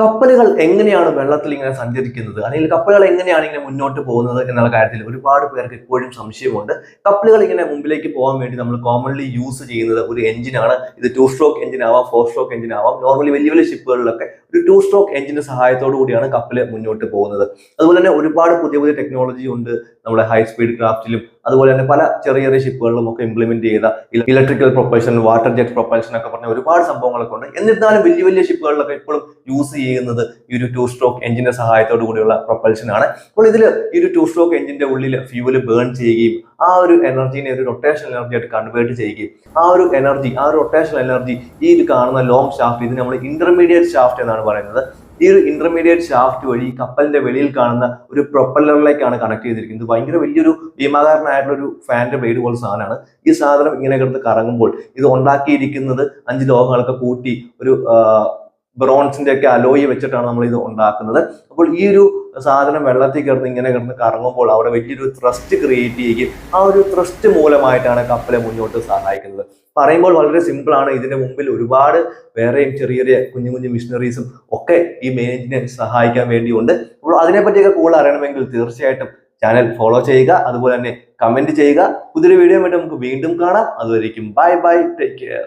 കപ്പലുകൾ എങ്ങനെയാണ് വെള്ളത്തിൽ ഇങ്ങനെ സഞ്ചരിക്കുന്നത്? അല്ലെങ്കിൽ കപ്പലുകൾ എങ്ങനെയാണ് ഇങ്ങനെ മുന്നോട്ട് പോകുന്നത് എന്നുള്ള കാര്യത്തിൽ ഒരുപാട് പേർക്ക് ഇപ്പോഴും സംശയമുണ്ട്. കപ്പലുകൾ ഇങ്ങനെ മുമ്പിലേക്ക് പോകാൻ വേണ്ടി നമ്മൾ കോമൺലി യൂസ് ചെയ്യുന്നത് ഒരു എഞ്ചിനാണ് ഇത് ടു സ്ട്രോക്ക് എഞ്ചിൻ ആവാം ഫോർ സ്ട്രോക്ക് എഞ്ചിൻ ആവാം. നോർമലി വലിയ വലിയ ഷിപ്പുകളിലൊക്കെ ഒരു ടു സ്ട്രോക്ക് എഞ്ചിന്റെ സഹായത്തോടു കൂടിയാണ് കപ്പൽ മുന്നോട്ട് പോകുന്നത്. അതുപോലെ തന്നെ ഒരുപാട് പുതിയ പുതിയ ടെക്നോളജി ഉണ്ട്. നമ്മുടെ ഹൈ സ്പീഡ് ക്രാഫ്റ്റിലും അതുപോലെ തന്നെ പല ചെറിയ ചെറിയ ഷിപ്പുകളിലും ഒക്കെ ഇംപ്ലിമെന്റ് ചെയ്ത electrical propulsion water jet propulsion ഒക്കെ പറഞ്ഞ ഒരുപാട് സംഭവങ്ങളൊക്കെ ഉണ്ട്. എന്നിരുന്നാലും വലിയ വലിയ ഷിപ്പുകളിലൊക്കെ ഇപ്പോഴും യൂസ് ചെയ്യുന്നത് ഈ ഒരു ടു സ്ട്രോക്ക് എഞ്ചിന്റെ സഹായത്തോടു കൂടിയുള്ള പ്രൊപ്പൽഷൻ ആണ്. അപ്പോൾ ഇതിൽ ഈ ഒരു ടു സ്ട്രോക്ക് എഞ്ചിന്റെ ഉള്ളിൽ ഫ്യൂവൽ ബേൺ ചെയ്യുകയും ആ ഒരു എനർജീനെ ഒരു റൊട്ടേഷൻ എനർജി ആയിട്ട് കൺവേർട്ട് ചെയ്യുകയും ആ ഒരു എനർജി ആ ഒരു റൊട്ടേഷൻ എനർജി ഈ ഇത് കാണുന്ന ലോങ് ഷാഫ്റ്റ് ഇതിന് നമ്മൾ ഇന്റർമീഡിയറ്റ് ഷാഫ്റ്റ് എന്നാണ് പറയുന്നത്. ഈ ഒരു ഇന്റർമീഡിയറ്റ് ഷാഫ്റ്റ് വഴി കപ്പലിന്റെ വെളിയിൽ കാണുന്ന ഒരു പ്രൊപ്പല്ലറിലേക്കാണ് കണക്ട് ചെയ്തിരിക്കുന്നത്. ഭയങ്കര വലിയൊരു ഭീമാകാരനായിട്ടുള്ള ഒരു ഫാന്റെ ബ്ലേഡ് പോലെ സാധനമാണ്. ഈ സാധനം ഇങ്ങനെ കിടന്ന് കറങ്ങുമ്പോൾ ഇത് ഉണ്ടാക്കിയിരിക്കുന്നത് അഞ്ച് ലോഹങ്ങളൊക്കെ കൂട്ടി ഒരു ബ്രോൺസിന്റെ ഒക്കെ അലോയി വെച്ചിട്ടാണ് നമ്മൾ ഇത് ഉണ്ടാക്കുന്നത്. അപ്പോൾ ഈ ഒരു സാധനം വെള്ളത്തിൽ കിടന്ന് ഇങ്ങനെ കിടന്ന് കറങ്ങുമ്പോൾ അവിടെ വലിയൊരു ത്രസ്റ്റ് ക്രിയേറ്റ് ചെയ്യുകയും ആ ഒരു ത്രസ്റ്റ് മൂലമായിട്ടാണ് കപ്പലെ മുന്നോട്ട് സഹായിക്കുന്നത്. പറയുമ്പോൾ വളരെ സിമ്പിളാണ് ഇതിന്റെ മുമ്പിൽ ഒരുപാട് വേറെയും ചെറിയ ചെറിയ കുഞ്ഞു കുഞ്ഞു മിഷനറീസും ഒക്കെ ഈ എഞ്ചിനെ സഹായിക്കാൻ വേണ്ടിയുണ്ട്. അപ്പോൾ അതിനെപ്പറ്റിയൊക്കെ കൂടുതൽ അറിയണമെങ്കിൽ തീർച്ചയായിട്ടും ചാനൽ ഫോളോ ചെയ്യുക. അതുപോലെ തന്നെ കമന്റ് ചെയ്യുക. പുതിയൊരു വീഡിയോ വേണ്ടി നമുക്ക് വീണ്ടും കാണാം. അതുവരേക്കും ബൈ ബൈ ടേക്ക് കെയർ